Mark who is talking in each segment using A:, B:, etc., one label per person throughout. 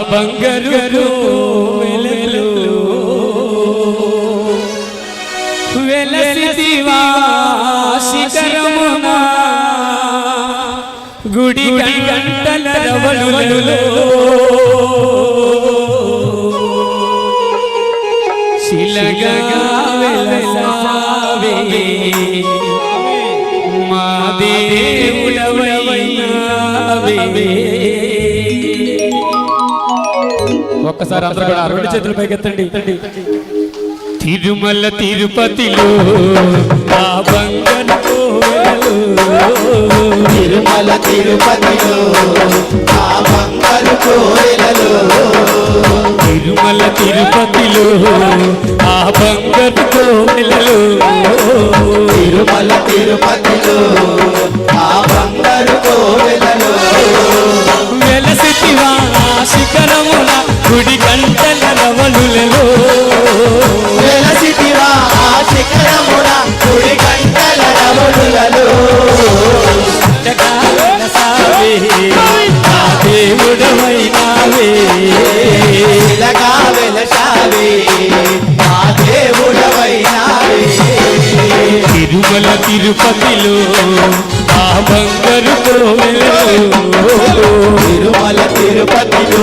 A: బంగారు వెలలు. వెలసిదివా శిఖరమున. గుడి గంటల రవలులలో శిలగా వెలసావే. మా దేవుడవైనావే. ఒక్కసారి అందరూ కూడా రెండు చేతులు పైకెత్తండి తిరుమల తిరుపతిలో ఆ బంగారు కోవెలలో
B: తిరుమల తిరుపతిలో ఆ బంగారు కోయిలలో
A: తిరుమల తిరుపతిలో ఆ బంగారు కోవెలలో
B: తిరుమల తిరుపతిలో ఆ బంగారు కోయిలలో
A: గుడి గంటల రవలులలో
B: వెలసితివా ఆ శిఖరమున కుడి గంటల రవులలో
A: జగా వెలసావే, నా దేవుడవైనావే
B: ఇలాగా వెలసావే మా దేవుడవైనావే
A: తిరుమల తిరుపతిలో ఆ బంగారు
B: తిరుమల తిరుపతిలో.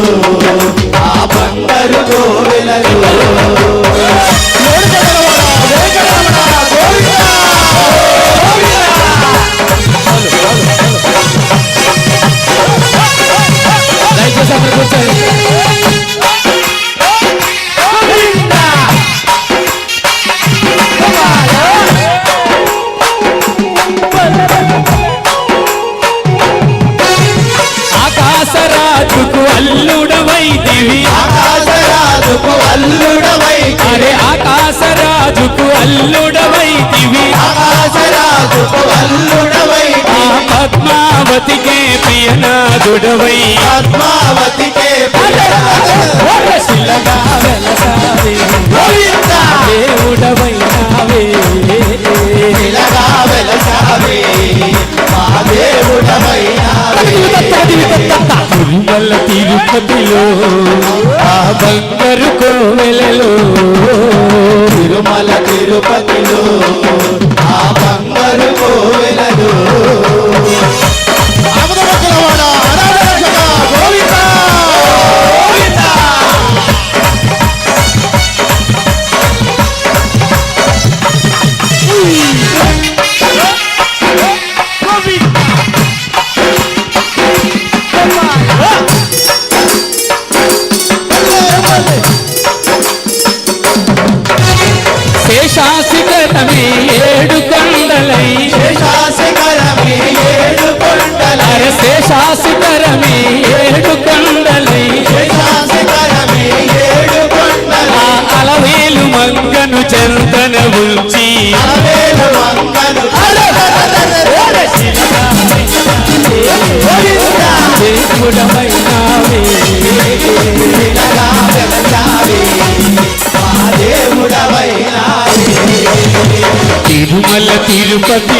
A: పద్మావతికే ప్రియనాథుడవై.
B: పద్మావతికే
A: శిలగా వెలసావే. దేవుడవైనావే
B: ఇలాగా వెలసావే. మా దేవుడవైనావే
A: తిరుమల తిరుపతిలో ఆ బంగారు కోవెలలో.
B: తిరుమల తిరుపతిలో ఆ
A: శేషాశిఖరమే ఏడు కొండలై.
B: శేషాశిఖరమే ఏడు కొండల.
A: శేషాశిఖరమే ఏడు కొండలై.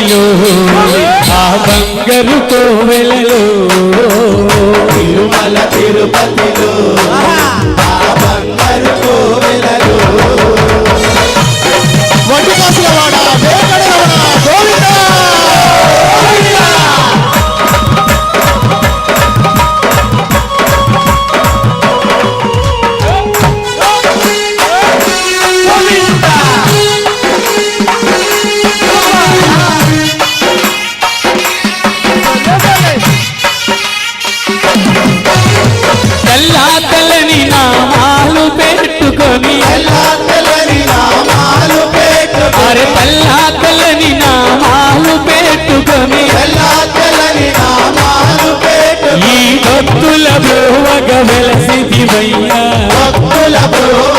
A: తిరుపతిలో ఆ బంగారు కోవెలలో.
B: తిరుమల తిరుపతిలో
A: భక్తుల భోవగ వెలసిదివయ్యా
B: భక్తుల బ్రోవగ